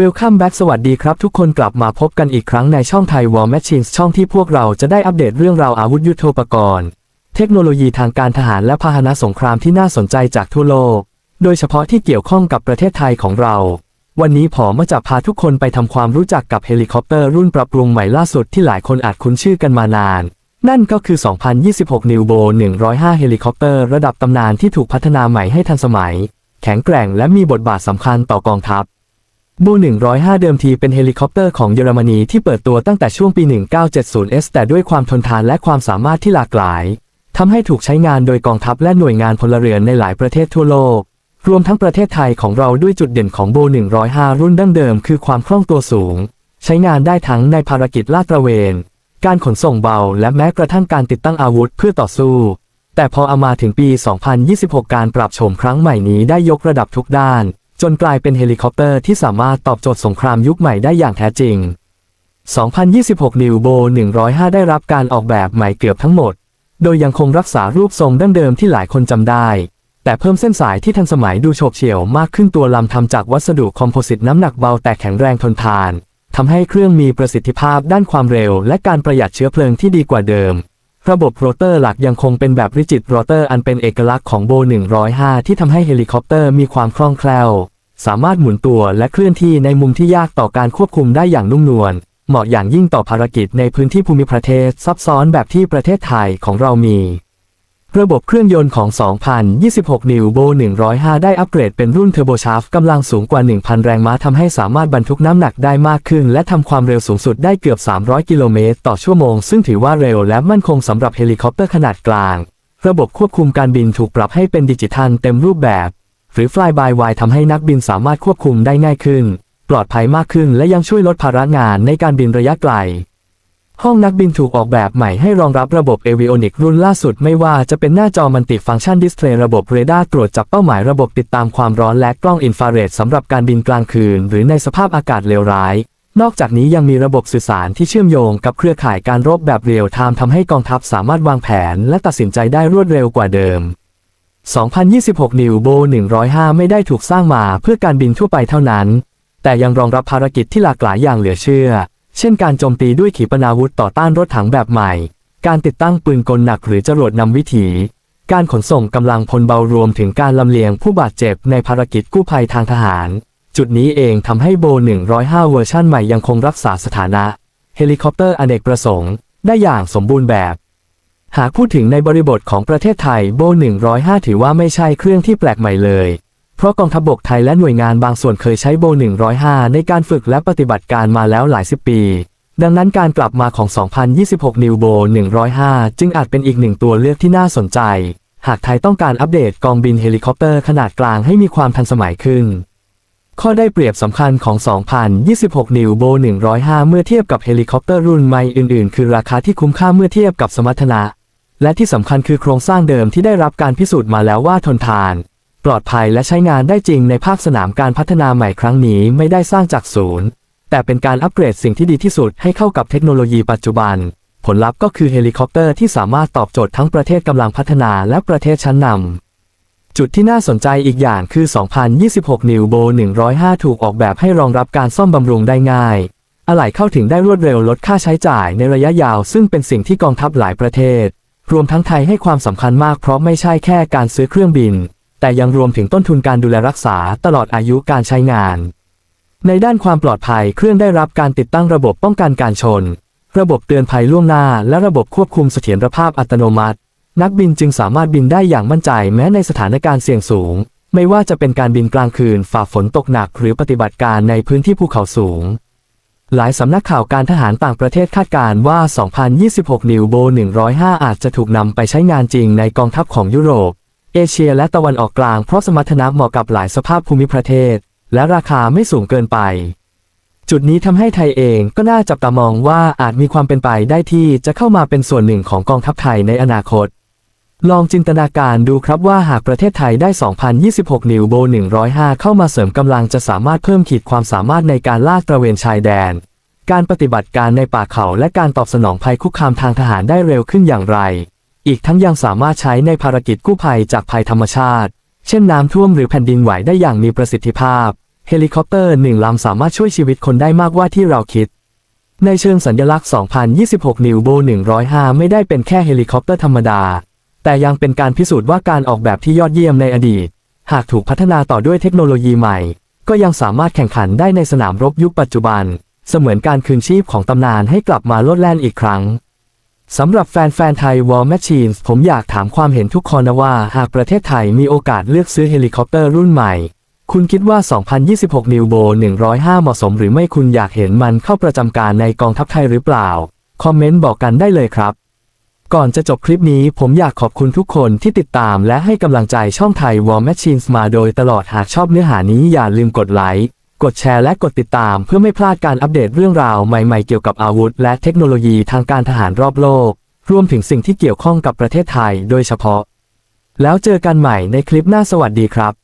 Welcome back สวัสดีครับ ทุกคนกลับมาพบกันอีกครั้งในช่องไทย War Machines ช่องที่พวกเราจะได้อัปเดตเรื่องราวอาวุธยุทโธปกรณ์ เทคโนโลยีทางการทหารและพาหนะสงครามที่น่าสนใจจากทั่วโลก โดยเฉพาะที่เกี่ยวข้องกับประเทศไทยของเรา วันนี้ผมมาจะพาทุกคนไปทำความรู้จักกับเฮลิคอปเตอร์รุ่นปรับปรุงใหม่ล่าสุดที่หลายคนอาจคุ้นชื่อกันมานาน นั่นก็คือ 2026 New Bo 105 เฮลิคอปเตอร์ระดับตำนานที่ถูกพัฒนาใหม่ให้ทันสมัย แข็งแกร่งและมีบทบาทสำคัญต่อกองทัพ บู 105 เดิมทีเป็นเฮลิคอปเตอร์ของเยอรมนีที่เปิดตัวตั้งแต่ช่วงปี 1970s แต่ด้วยความทนทานและความสามารถที่หลากหลายทำให้ถูกใช้งานโดยกองทัพและหน่วยงานพลเรือนในหลายประเทศทั่วโลก รวมทั้งประเทศไทยของเราด้วยจุดเด่นของโบ 105 รุ่นดั้งเดิมคือความคล่องตัวสูง ใช้งานได้ทั้งในภารกิจลาดตระเวน การขนส่งเบา และแม้กระทั่งการติดตั้งอาวุธเพื่อต่อสู้ แต่พอเอามาถึงปี 2026 การปรับโฉมครั้งใหม่นี้ได้ยกระดับทุกด้าน จนกลายเป็นเฮลิคอปเตอร์ที่สามารถตอบโจทย์สงครามยุคใหม่ได้อย่างแท้จริง 2026 New Bo 105 ได้รับการออกแบบใหม่เกือบทั้งหมด โดยยังคงรักษารูปทรงดั้งเดิมที่หลายคนจำได้ แต่เพิ่มเส้นสายที่ทันสมัยดูโฉบเฉี่ยวมากขึ้นตัวลำทำจากวัสดุคอมโพสิตน้ำหนักเบาแต่แข็งแรงทนทานทำให้เครื่องมีประสิทธิภาพด้านความเร็ว และการประหยัดเชื้อเพลิงที่ดีกว่าเดิม ระบบโรเตอร์หลักยังคงเป็นแบบริจิตโรเตอร์อันเป็นเอกลักษณ์ของโบ 105 ที่ทำให้เฮลิคอปเตอร์มีความคล่องแคล่ว สามารถหมุนตัวและเคลื่อนที่ในมุมที่ยากต่อการควบคุมได้อย่างนุ่มนวล เหมาะอย่างยิ่งต่อภารกิจในพื้นที่ภูมิประเทศซับซ้อนแบบที่ประเทศไทยของเรามี ระบบเครื่องยนต์ของ 2026 New Bo 105 ได้อัปเกรดเป็นรุ่นเทอร์โบชาร์ฟกำลังสูงกว่า 1,000 แรงม้าทำให้สามารถบรรทุกน้ำหนักได้มากขึ้น และทำความเร็วสูงสุดได้เกือบ 300 กิโลเมตรต่อชั่วโมง ซึ่งถือว่าเร็วและมั่นคงสำหรับเฮลิคอปเตอร์ขนาดกลาง ระบบควบคุมการบินถูกปรับให้เป็นดิจิทัลเต็มรูปแบบ หรือ Fly by Wire ทำให้นักบินสามารถควบคุมได้ง่ายขึ้น ปลอดภัยมากขึ้น และยังช่วยลดภาระงานในการบินระยะไกล ห้องนักบินถูกออกแบบใหม่ให้รองรับระบบ Avionic รุ่นล่าสุดไม่ว่าจะเป็นหน้าจอมันติฟังก์ชันดิสเพลย์ระบบเรดาร์ตรวจจับเป้าหมายระบบติดตามความร้อนและกล้องอินฟราเรดสำหรับการบินกลางคืน หรือในสภาพอากาศเลวร้าย นอกจากนี้ยังมีระบบสื่อสารที่เชื่อมโยงกับเครือข่ายการรบแบบเรียลไทม์ทำให้กองทัพสามารถวางแผน และตัดสินใจได้รวดเร็วกว่าเดิม 2026 New Bo 105 ไม่ได้ถูกสร้างมาเพื่อการบินทั่วไปเท่านั้น แต่ยังรองรับภารกิจที่หลากหลายอย่างเหลือเชื่อ เช่นการโจมตีด้วยขีปนาวุธต่อต้านรถถังแบบใหม่ การติดตั้งปืนกลหนักหรือจรวดนำวิถี การขนส่งกำลังพลเบารวมถึงการลำเลียงผู้บาดเจ็บในภารกิจกู้ภัยทางทหาร จุดนี้เองทำให้โบ 105 เวอร์ชั่นใหม่ยังคงรักษาสถานะ เฮลิคอปเตอร์อเนกประสงค์ ได้อย่างสมบูรณ์แบบ หากพูดถึงในบริบทของประเทศไทยโบ 105 ถือว่าไม่ใช่เครื่องที่แปลกใหม่เลย เพราะกองทัพบกไทยและหน่วยงานบางส่วนเคยใช้โบ 105 ในการฝึกและปฏิบัติการมาแล้วหลายสิบปี ดังนั้นการกลับมาของ 2026 New Bo 105 จึงอาจเป็นอีกหนึ่งตัวเลือกที่น่าสนใจ หากไทยต้องการอัปเดตกองบินเฮลิคอปเตอร์ขนาดกลางให้มีความทันสมัยขึ้น ข้อได้เปรียบสำคัญของ 2026 New Bo 105 เมื่อเทียบกับเฮลิคอปเตอร์รุ่นใหม่อื่น ๆ คือราคาที่คุ้มค่าเมื่อเทียบกับสมรรถนะ และที่สำคัญคือโครงสร้างเดิมที่ได้รับการพิสูจน์มาแล้วว่าทนทาน ปลอดภัยและใช้งานได้จริงในภาคสนามการพัฒนาใหม่ครั้งนี้ไม่ได้สร้างจากศูนย์ แต่เป็นการอัปเกรดสิ่งที่ดีที่สุดให้เข้ากับเทคโนโลยีปัจจุบัน ผลลัพธ์ก็คือเฮลิคอปเตอร์ที่สามารถตอบโจทย์ทั้งประเทศกำลังพัฒนาและประเทศชั้นนำจุดที่น่าสนใจอีกอย่างคือ 2026 New Bo 105 ถูกออกแบบให้รองรับการซ่อมบำรุงได้ง่ายอะไหล่เข้าถึงได้รวดเร็วลดค่าใช้จ่ายในระยะยาว ซึ่งเป็นสิ่งที่กองทัพหลายประเทศ รวมทั้งไทยให้ความสำคัญมากเพราะไม่ใช่แค่การซื้อเครื่องบิน แต่ยังรวมถึงต้นทุนการดูแลรักษาตลอดอายุการใช้งาน ในด้านความปลอดภัยเครื่องได้รับการติดตั้งระบบป้องกันการชน ระบบเตือนภัยล่วงหน้า และระบบควบคุมเสถียรภาพอัตโนมัติ นักบินจึงสามารถบินได้อย่างมั่นใจแม้ในสถานการณ์เสี่ยงสูง ไม่ว่าจะเป็นการบินกลางคืนฝ่าฝนตกหนักหรือปฏิบัติการในพื้นที่ภูเขาสูงหลายสำนักข่าวการทหารต่างประเทศคาดการณ์ว่า 2026 New Bo 105 อาจจะถูกนำไปใช้งานจริงในกองทัพของยุโรป เอเชียและตะวันออกกลางเพราะสมรรถนะเหมาะกับหลายสภาพภูมิประเทศ และราคาไม่สูงเกินไป จุดนี้ทำให้ไทยเองก็น่าจับตามองว่าอาจมีความเป็นไปได้ที่จะเข้ามาเป็นส่วนหนึ่งของกองทัพไทยในอนาคต ลองจินตนาการดูครับว่าหากประเทศไทยได้ 2026 นิวโบ 105 เข้ามาเสริมกำลังจะสามารถเพิ่มขีดความสามารถในการลาดตระเวนชายแดน การปฏิบัติการในป่าเขาและการตอบสนองภัยคุกคามทางทหารได้เร็วขึ้นอย่างไร อีกทั้งยังสามารถใช้ในภารกิจกู้ภัยจากภัยธรรมชาติ เช่นน้ำท่วมหรือแผ่นดินไหวได้อย่างมีประสิทธิภาพ เฮลิคอปเตอร์หนึ่งลำสามารถช่วยชีวิตคนได้มากกว่าที่เราคิด ในเชิงสัญลักษณ์ 2026 นิวโบ105 ไม่ได้เป็นแค่เฮลิคอปเตอร์ธรรมดา แต่ยังเป็นการพิสูจน์ว่าการออกแบบที่ยอดเยี่ยมในอดีต หากถูกพัฒนาต่อด้วยเทคโนโลยีใหม่ ก็ยังสามารถแข่งขันได้ในสนามรบยุคปัจจุบัน เสมือนการคืนชีพของตำนานให้กลับมาโลดแล่นอีกครั้ง สำหรับแฟนๆไทย War Machines ผมอยากถามความเห็นทุกคนนะว่า หากประเทศไทยมีโอกาสเลือกซื้อเฮลิคอปเตอร์รุ่นใหม่ คุณคิดว่า 2026 นิวโบ 105 เหมาะสมหรือไม่คุณอยากเห็นมันเข้าประจำการในกองทัพไทยหรือเปล่า คอมเมนต์บอกกันได้เลยครับ ก่อนจะจบคลิปนี้ผมอยากขอบคุณทุกคนที่ติดตามและให้กำลังใจช่องไทย War Machines มาโดยตลอดหากชอบเนื้อหานี้อย่าลืมกดไลค์ กดแชร์และกดติดตามเพื่อไม่พลาดการอัปเดตเรื่องราวใหม่ๆเกี่ยวกับอาวุธ และเทคโนโลยีทางการทหารรอบโลก รวมถึงสิ่งที่เกี่ยวข้องกับประเทศไทยโดยเฉพาะ แล้วเจอกันใหม่ในคลิปหน้าสวัสดีครับ